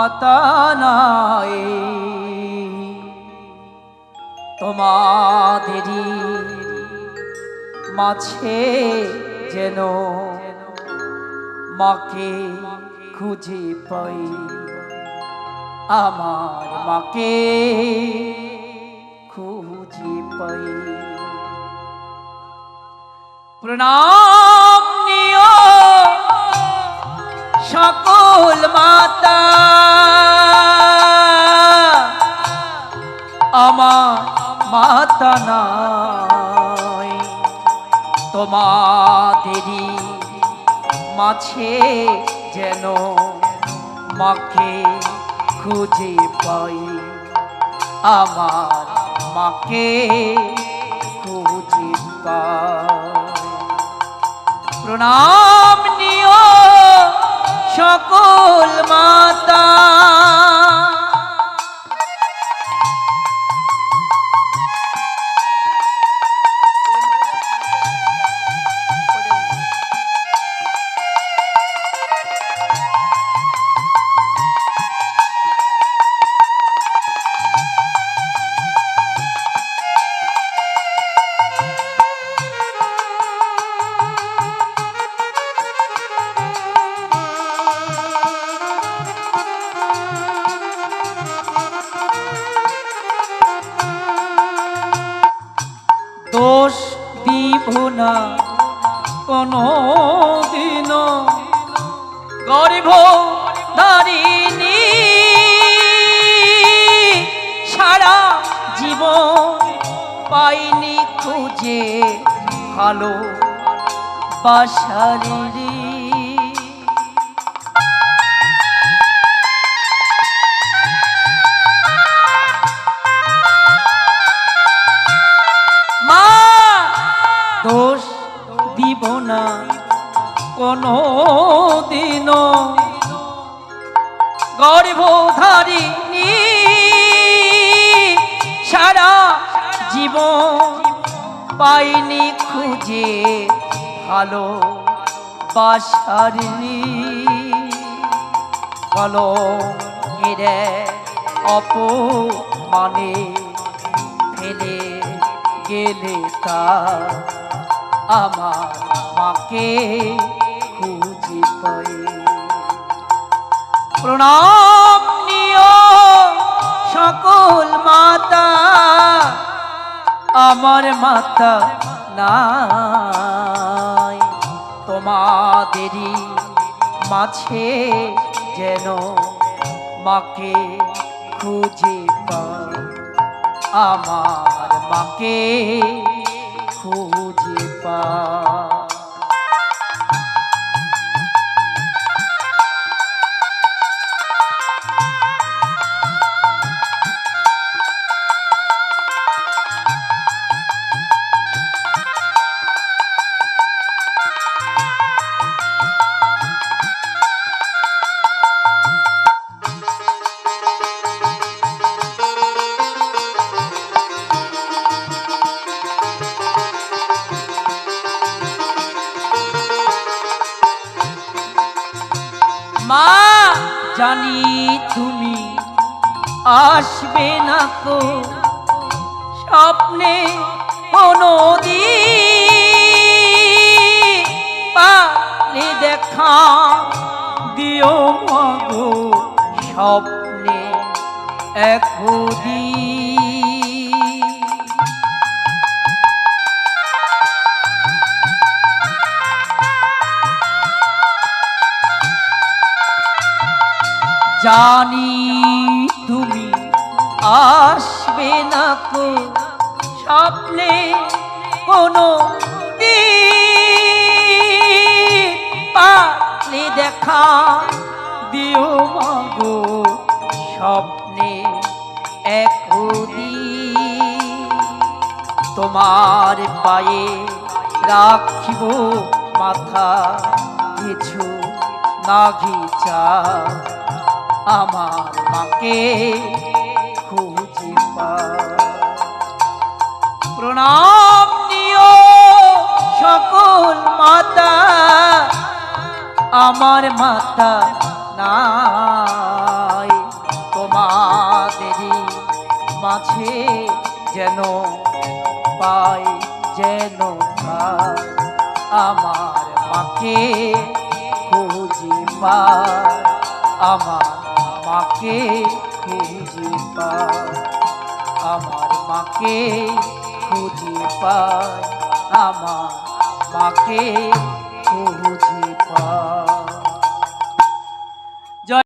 আমার মাতা নাই। তোমাদেরই যেন মাকে খুঁজে পাই। আমার মাকে খুঁজে পাই। প্রণাম নিও সকল আমার মাতা নাই। তোমাদেরই মাঝে যেন মাকে খুঁজে পাই। আমার মাকে খুঁজে পাই। প্রণাম। না কোনো দিন গরিব দারিণী সারা জীবন পাইনি খুঁজে ভালো বাসারি গর্ভধারিণী সারা জীবন পাইনি খুঁজে ভালো বাসারিণী। কলঙ্কের অপমানে ফেলে গেলে তা আমার মাকে প্রণাম সকল মাতা। আমার মাতা নাই। তোমাদেরই মাঝে যেন মাকে খুঁজে পাই। আমার মাকে খুঁজে পাই। মা জানি তুমি আসবে না তো স্বপ্নে কোনো পালে দেখা দিও মাগো। স্বপ্নে একদি জানি তুমি আসবে না কো স্বপ্নে কোনো দিন। পালে দেখা দিও মাগো স্বপ্নে একদিন। তোমার পায়ে রাখিব মাথা কিছু নাগিচা আমার মাকে খুঁজে। প্রণাম নিও সকল মাতা। আমার মাতা নাই। তোমাদেরই মাঝে যেন পাই, যেন আমার মাকে খুঁজি পাই আমার মাকে খুঁজে পায় আমার মাকে খুঁজে পায় আমার মাকে খুঁজে পাই